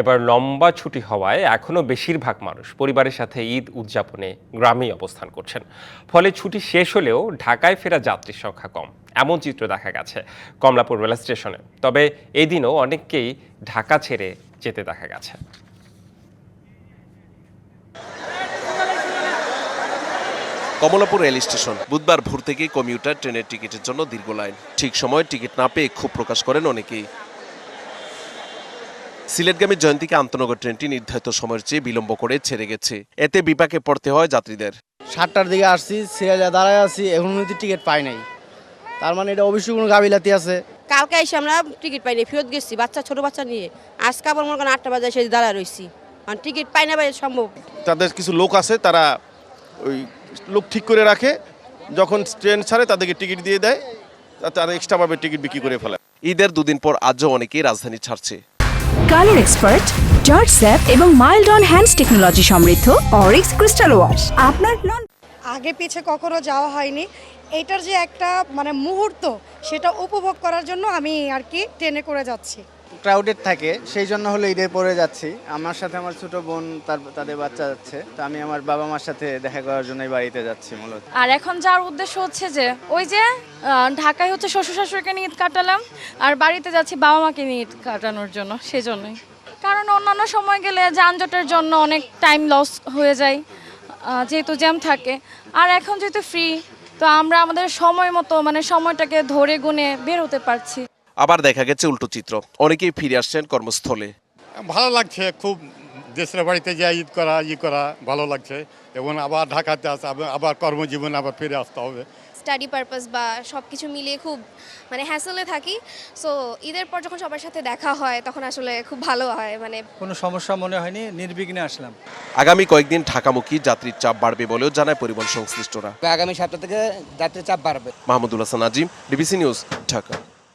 এবার লম্বা ছুটি হওয়ায় এখনও বেশিরভাগ মানুষ পরিবারের সাথে ঈদ উদযাপনে গ্রামেই অবস্থান করছেন। ফলে ছুটি শেষ হলেও ঢাকায় ফেরা যাত্রীর সংখ্যা কম। এমন চিত্র দেখা গেছে কমলাপুর রেল স্টেশনে। তবে এদিনও দিনও অনেককেই ঢাকা ছেড়ে যেতে দেখা গেছে। Kamalapur rail station. বুধবার ভোর থেকেই কমিউটার, ট্রেনের টিকিটের জন্য দীর্ঘ লাইন। ঠিক সময় টিকিট না পেয়ে ক্ষোভ প্রকাশ করেন অনেকেই। সিলেটগামী জয়ন্তীকে আন্তনগর ট্রেনটি নির্ধারিত সময়ের চেয়ে বিলম্ব করে ছেড়ে গেছে। এতে বিপাকে পড়তে হয় যাত্রীদের। সাতটার দিকে আসছি সিরিয়ালে দাঁড়ায় আছি এখন পর্যন্ত টিকিট পাই নাই। তার মানে এটা অবশ্যই কোনো গাবিলাতি আছে। কালকে এসে আমরা টিকিট পাইনি ফেরত গেছি বাচ্চা ছোট বাচ্চা নিয়ে। আজকে আবার মনে করেন আটটা বাজে এসে দাঁড়ায় রয়েছি আর টিকিট পাই না সম্ভব। তাদের কিছু লোক আছে তারা ওই লোক ঠিক করে রাখে যখন ট্রেন ছাড়ে তাদেরকে টিকিট দিয়ে দেয় তারা এক্সট্রাভাবে টিকিট বিক্রি করে ফেলে। ঈদের দুদিন পর আজও অনেকেই রাজধানী ছাড়ছে। কালার এক্সপার্ট জর্জ স্যাপ এবং মাইল্ড অন হ্যান্ডস টেকনোলজি সমৃদ্ধ অরিক্স ক্রিস্টাল ওয়াশ। আপনার নন আগে পিছে কখনো যাওয়া হয়নি। এটার যে একটা মানে মুহূর্ত, সেটা উপভোগ করার জন্য আমি আর কি ট্রেনে করে যাচ্ছি। ক্রাউডেড থাকে, সেই জন্য হলো ঈদের পরে যাচ্ছি। আমার সাথে আমার ছোট বোন, তার, তাদের বাচ্চা যাচ্ছে। তো আমি আমার বাবা মার সাথে দেখা করার জন্যই বাড়িতে যাচ্ছি মূলত। আর এখন যাওয়ার উদ্দেশ্য হচ্ছে যে, ওই যে ঢাকায় হচ্ছে শ্বশুর শাশুড়িকে নিয়ে ঈদ কাটালাম, আর বাড়িতে যাচ্ছি বাবা মাকে নিয়ে ঈদ কাটানোর জন্য, সেজন্যই। কারণ অন্যান্য সময় গেলে যানজটের জন্য অনেক টাইম লস হয়ে যায় যেহেতু জ্যাম থাকে। আর এখন যেহেতু ফ্রি তো আমরা আমাদের সময় মতো মানে সময়টাকে ধরে গুনে বের হতে পারছি। আবার দেখা গেছে উল্টো চিত্র। অনেকেই ফিরে আসছেন কর্মস্থলে। ভালো লাগছে খুব দেশের বাড়িতে যাই ঈদ করা ই করা ভালো লাগছে। এবং আবার ঢাকাতে আসা আবার- আবার কর্মজীবনে আবার ফিরে আসতে হবে। স্টাডি পারপাস বা সব কিছু মিলিয়ে খুব মানে হ্যাসলে থাকি। সো ঈদের পর যখন সবার সাথে দেখা হয় তখন আসলে খুব ভালো হয় মানে কোনো সমস্যা মনে হয়নি নির্বিঘ্নে আসলাম। আগামী কয়েকদিন ঢাকামুখী যাত্রীর চাপ বাড়বে বলেও জানায় পরিবহন সংশ্লিষ্টরা। আগামী সপ্তাহ থেকে যাত্রীর চাপ বাড়বে। Mahmudul Hasan Azim DBC news Dhaka.